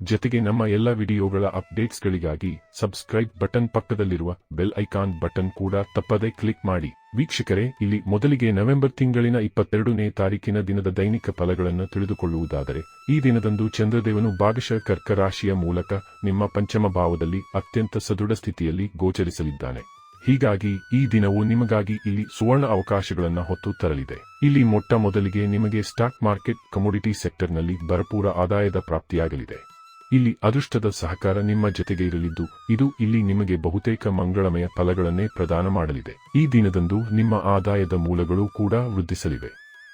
ಜೊತೆಗೆ ನಮ್ಮ ಎಲ್ಲ ವಿಡಿಯೋಗಳ ಅಪ್ಡೇಟ್ಸ್ಗಳಿಗಾಗಿ ಸಬ್ಸ್ಕ್ರೈಬ್ ಬಟನ್ ಪಕ್ಕದಲ್ಲಿರುವ ಬೆಲ್ ಐಕಾನ್ ಬಟನ್ ಕೂಡ ತಪ್ಪದೇ ಕ್ಲಿಕ್ ಮಾಡಿ. ವೀಕ್ಷಕರೇ, ಇಲ್ಲಿ ಮೊದಲಿಗೆ ನವೆಂಬರ್ ತಿಂಗಳಿನ ಇಪ್ಪತ್ತೆರಡನೇ ತಾರೀಕಿನ ದಿನದ ದೈನಿಕ ಫಲಗಳನ್ನು ತಿಳಿದುಕೊಳ್ಳುವುದಾದರೆ, ಈ ದಿನದಂದು ಚಂದ್ರದೇವನು ಭಾಗಶಃ ಕರ್ಕ ರಾಶಿಯ ಮೂಲಕ ನಿಮ್ಮ ಪಂಚಮ ಭಾವದಲ್ಲಿ ಅತ್ಯಂತ ಸದೃಢ ಸ್ಥಿತಿಯಲ್ಲಿ ಗೋಚರಿಸಲಿದ್ದಾನೆ. ಹೀಗಾಗಿ ಈ ದಿನವು ನಿಮಗಾಗಿ ಇಲ್ಲಿ ಸುವರ್ಣ ಅವಕಾಶಗಳನ್ನು ಹೊತ್ತು ತರಲಿದೆ. ಇಲ್ಲಿ ಮೊಟ್ಟ ಮೊದಲಿಗೆ ನಿಮಗೆ ಸ್ಟಾಕ್ ಮಾರ್ಕೆಟ್ ಕಮೋಡಿಟಿ ಸೆಕ್ಟರ್ನಲ್ಲಿ ಭರಪೂರ ಆದಾಯದ ಪ್ರಾಪ್ತಿಯಾಗಲಿದೆ. ಇಲ್ಲಿ ಅದೃಷ್ಟದ ಸಹಕಾರ ನಿಮ್ಮ ಜೊತೆಗೆ ಇರಲಿದ್ದು, ಇದು ಇಲ್ಲಿ ನಿಮಗೆ ಬಹುತೇಕ ಮಂಗಳಮಯ ಫಲಗಳನ್ನೇ ಪ್ರದಾನ ಮಾಡಲಿದೆ. ಈ ದಿನದಂದು ನಿಮ್ಮ ಆದಾಯದ ಮೂಲಗಳು ಕೂಡ ವೃದ್ಧಿಸಲಿವೆ.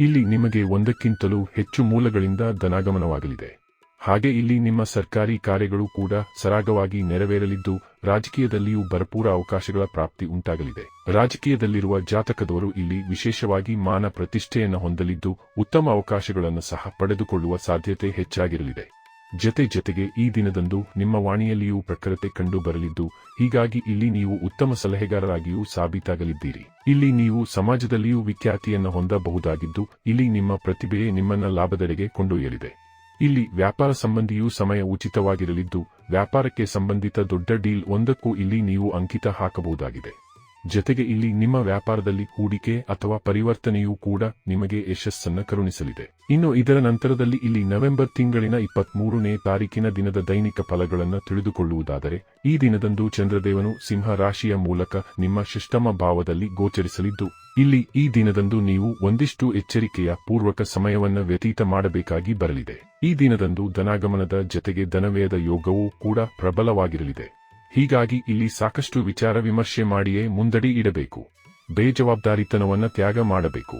ಇಲ್ಲಿ ನಿಮಗೆ ಒಂದಕ್ಕಿಂತಲೂ ಹೆಚ್ಚು ಮೂಲಗಳಿಂದ ಧನಾಗಮನವಾಗಲಿದೆ. ಹಾಗೆ ಇಲ್ಲಿ ನಿಮ್ಮ ಸರ್ಕಾರಿ ಕಾರ್ಯಗಳು ಕೂಡ ಸರಾಗವಾಗಿ ನೆರವೇರಲಿದ್ದು, ರಾಜಕೀಯದಲ್ಲಿಯೂ ಭರಪೂರ ಅವಕಾಶಗಳ ಪ್ರಾಪ್ತಿ ಉಂಟಾಗಲಿದೆ. ರಾಜಕೀಯದಲ್ಲಿರುವ ಜಾತಕದವರು ಇಲ್ಲಿ ವಿಶೇಷವಾಗಿ ಮಾನ ಪ್ರತಿಷ್ಠೆಯನ್ನು ಹೊಂದಲಿದ್ದು, ಉತ್ತಮ ಅವಕಾಶಗಳನ್ನು ಸಹ ಪಡೆದುಕೊಳ್ಳುವ ಸಾಧ್ಯತೆ ಹೆಚ್ಚಾಗಿರಲಿದೆ. ಜತೆ ಜತೆಗೆ ಈ ದಿನದಂದು ನಿಮ್ಮ ವಾಣಿಯಲ್ಲಿಯೂ ಪ್ರಖರತೆ ಕಂಡು ಬರಲಿದ್ದು, ಹೀಗಾಗಿ ಇಲ್ಲಿ ನೀವು ಉತ್ತಮ ಸಲಹೆಗಾರರಾಗಿಯೂ ಸಾಬೀತಾಗಲಿದ್ದೀರಿ. ಇಲ್ಲಿ ನೀವು ಸಮಾಜದಲ್ಲಿಯೂ ವಿಖ್ಯಾತಿಯನ್ನು ಹೊಂದಬಹುದಾಗಿದ್ದು, ಇಲ್ಲಿ ನಿಮ್ಮ ಪ್ರತಿಭೆಯೇ ನಿಮ್ಮನ್ನ ಲಾಭದೆಡೆಗೆ ಕೊಂಡೊಯ್ಯಲಿದೆ. ಇಲ್ಲಿ ವ್ಯಾಪಾರ ಸಂಬಂಧಿಯೂ ಸಮಯ ಉಚಿತವಾಗಿರಲಿದ್ದು, ವ್ಯಾಪಾರಕ್ಕೆ ಸಂಬಂಧಿತ ದೊಡ್ಡ ಡೀಲ್ ಒಂದಕ್ಕೂ ಇಲ್ಲಿ ನೀವು ಅಂಕಿತ ಹಾಕಬಹುದಾಗಿದೆ. ಜತೆಗೆ ಇಲ್ಲಿ ನಿಮ್ಮ ವ್ಯಾಪಾರದಲ್ಲಿ ಹೂಡಿಕೆ ಅಥವಾ ಪರಿವರ್ತನೆಯೂ ಕೂಡ ನಿಮಗೆ ಯಶಸ್ಸನ್ನು ಕರುಣಿಸಲಿದೆ. ಇನ್ನು ಇದರ ನಂತರದಲ್ಲಿ ಇಲ್ಲಿ ನವೆಂಬರ್ ತಿಂಗಳಿನ ಇಪ್ಪತ್ಮೂರನೇ ತಾರೀಕಿನ ದಿನದ ದೈನಿಕ ಫಲಗಳನ್ನು ತಿಳಿದುಕೊಳ್ಳುವುದಾದರೆ, ಈ ದಿನದಂದು ಚಂದ್ರದೇವನು ಸಿಂಹ ರಾಶಿಯ ಮೂಲಕ ನಿಮ್ಮ ಶಿಷ್ಟಮ ಭಾವದಲ್ಲಿ ಗೋಚರಿಸಲಿದ್ದು, ಇಲ್ಲಿ ಈ ದಿನದಂದು ನೀವು ಒಂದಿಷ್ಟು ಎಚ್ಚರಿಕೆಯ ಪೂರ್ವಕ ಸಮಯವನ್ನ ವ್ಯತೀತ ಮಾಡಬೇಕಾಗಿ ಬರಲಿದೆ. ಈ ದಿನದಂದು ಧನಾಗಮನದ ಜತೆಗೆ ಧನವ್ಯಯದ ಯೋಗವೂ ಕೂಡ ಪ್ರಬಲವಾಗಿರಲಿದೆ. ಹೀಗಾಗಿ ಇಲ್ಲಿ ಸಾಕಷ್ಟು ವಿಚಾರ ವಿಮರ್ಶೆ ಮಾಡಿಯೇ ಮುಂದಡಿ ಇಡಬೇಕು. ಬೇಜವಾಬ್ದಾರಿತನವನ್ನ ತ್ಯಾಗ ಮಾಡಬೇಕು.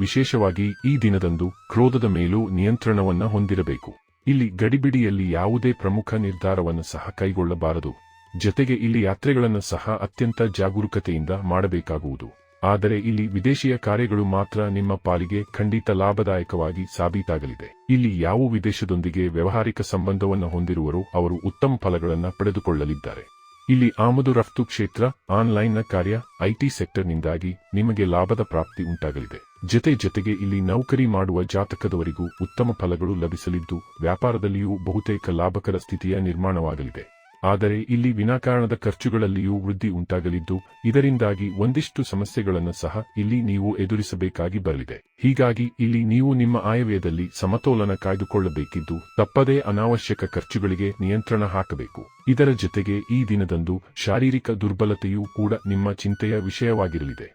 ವಿಶೇಷವಾಗಿ ಈ ದಿನದಂದು ಕ್ರೋಧದ ಮೇಲೂ ನಿಯಂತ್ರಣವನ್ನ ಹೊಂದಿರಬೇಕು. ಇಲ್ಲಿ ಗಡಿಬಿಡಿಯಲ್ಲಿ ಯಾವುದೇ ಪ್ರಮುಖ ನಿರ್ಧಾರವನ್ನು ಸಹ ಕೈಗೊಳ್ಳಬಾರದು. ಜತೆಗೆ ಇಲ್ಲಿ ಯಾತ್ರೆಗಳನ್ನು ಸಹ ಅತ್ಯಂತ ಜಾಗರೂಕತೆಯಿಂದ ಮಾಡಬೇಕಾಗುವುದು. ಆದರೆ ಇಲ್ಲಿ ವಿದೇಶಿಯ ಕಾರ್ಯಗಳು ಮಾತ್ರ ನಿಮ್ಮ ಪಾಲಿಗೆ ಖಂಡಿತ ಲಾಭದಾಯಕವಾಗಿ ಸಾಬೀತಾಗಲಿದೆ. ಇಲ್ಲಿ ಯಾವ ವಿದೇಶದೊಂದಿಗೆ ವ್ಯವಹಾರಿಕ ಸಂಬಂಧವನ್ನು ಹೊಂದಿರುವರೋ ಅವರು ಉತ್ತಮ ಫಲಗಳನ್ನು ಪಡೆದುಕೊಳ್ಳಲಿದ್ದಾರೆ. ಇಲ್ಲಿ ಆಮದು ರಫ್ತು ಕ್ಷೇತ್ರ, ಆನ್ಲೈನ್ನ ಕಾರ್ಯ ಐಟಿ ಸೆಕ್ಟರ್ನಿಂದಾಗಿ ನಿಮಗೆ ಲಾಭದ ಪ್ರಾಪ್ತಿ ಉಂಟಾಗಲಿದೆ. ಜತೆ ಜತೆಗೆ ಇಲ್ಲಿ ನೌಕರಿ ಮಾಡುವ ಜಾತಕದವರಿಗೂ ಉತ್ತಮ ಫಲಗಳು ಲಭಿಸಲಿದ್ದು ವ್ಯಾಪಾರದಲ್ಲಿಯೂ ಬಹುತೇಕ ಲಾಭಕರ ಸ್ಥಿತಿಯ ನಿರ್ಮಾಣವಾಗಲಿದೆ. ಆದರೆ ಇಲ್ಲಿ ವಿನಾಕಾರಣದ ಖರ್ಚುಗಳಲ್ಲಿಯೂ ವೃದ್ಧಿ ಉಂಟಾಗಲಿದ್ದು, ಇದರಿಂದಾಗಿ ಒಂದಿಷ್ಟು ಸಮಸ್ಯೆಗಳನ್ನು ಸಹ ಇಲ್ಲಿ ನೀವು ಎದುರಿಸಬೇಕಾಗಿ ಬರಲಿದೆ. ಹೀಗಾಗಿ ಇಲ್ಲಿ ನೀವು ನಿಮ್ಮ ಆಯವ್ಯದಲ್ಲಿ ಸಮತೋಲನ ಕಾಯ್ದುಕೊಳ್ಳಬೇಕಿದ್ದು, ತಪ್ಪದೇ ಅನಾವಶ್ಯಕ ಖರ್ಚುಗಳಿಗೆ ನಿಯಂತ್ರಣ ಹಾಕಬೇಕು. ಇದರ ಜೊತೆಗೆ ಈ ದಿನದಂದು ಶಾರೀರಿಕ ದುರ್ಬಲತೆಯೂ ಕೂಡ ನಿಮ್ಮ ಚಿಂತೆಯ ವಿಷಯವಾಗಿರಲಿದೆ.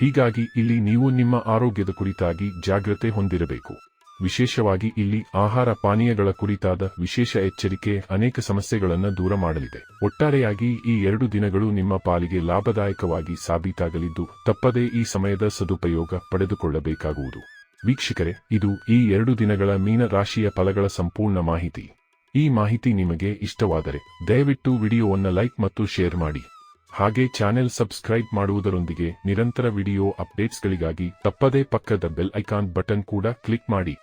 ಹೀಗಾಗಿ ಇಲ್ಲಿ ನೀವು ನಿಮ್ಮ ಆರೋಗ್ಯದ ಕುರಿತಾಗಿ ಜಾಗ್ರತೆ ಹೊಂದಿರಬೇಕು. ವಿಶೇಷವಾಗಿ ಇಲ್ಲಿ ಆಹಾರ ಪಾನೀಯಗಳ ಕುರಿತಾದ ವಿಶೇಷ ಎಚ್ಚರಿಕೆ ಅನೇಕ ಸಮಸ್ಯೆಗಳನ್ನು ದೂರ ಮಾಡಲಿದೆ. ಒಟ್ಟಾರೆಯಾಗಿ ಈ ಎರಡು ದಿನಗಳು ನಿಮ್ಮ ಪಾಲಿಗೆ ಲಾಭದಾಯಕವಾಗಿ ಸಾಬೀತಾಗಲಿದ್ದು, ತಪ್ಪದೇ ಈ ಸಮಯದ ಸದುಪಯೋಗ ಪಡೆದುಕೊಳ್ಳಬೇಕಾಗುವುದು. ವೀಕ್ಷಕರೇ, ಇದು ಈ ಎರಡು ದಿನಗಳ ಮೀನ ರಾಶಿಯ ಫಲಗಳ ಸಂಪೂರ್ಣ ಮಾಹಿತಿ. ಈ ಮಾಹಿತಿ ನಿಮಗೆ ಇಷ್ಟವಾದರೆ, ದಯವಿಟ್ಟು ವಿಡಿಯೋವನ್ನು ಲೈಕ್ ಮತ್ತು ಶೇರ್ ಮಾಡಿ. ಹಾಗೆ ಚಾನೆಲ್ ಸಬ್ಸ್ಕ್ರೈಬ್ ಮಾಡುವುದರೊಂದಿಗೆ ನಿರಂತರ ವಿಡಿಯೋ ಅಪ್ಡೇಟ್ಸ್ಗಳಿಗಾಗಿ ತಪ್ಪದೇ ಪಕ್ಕದ ಬೆಲ್ ಐಕಾನ್ ಬಟನ್ ಕೂಡ ಕ್ಲಿಕ್ ಮಾಡಿ.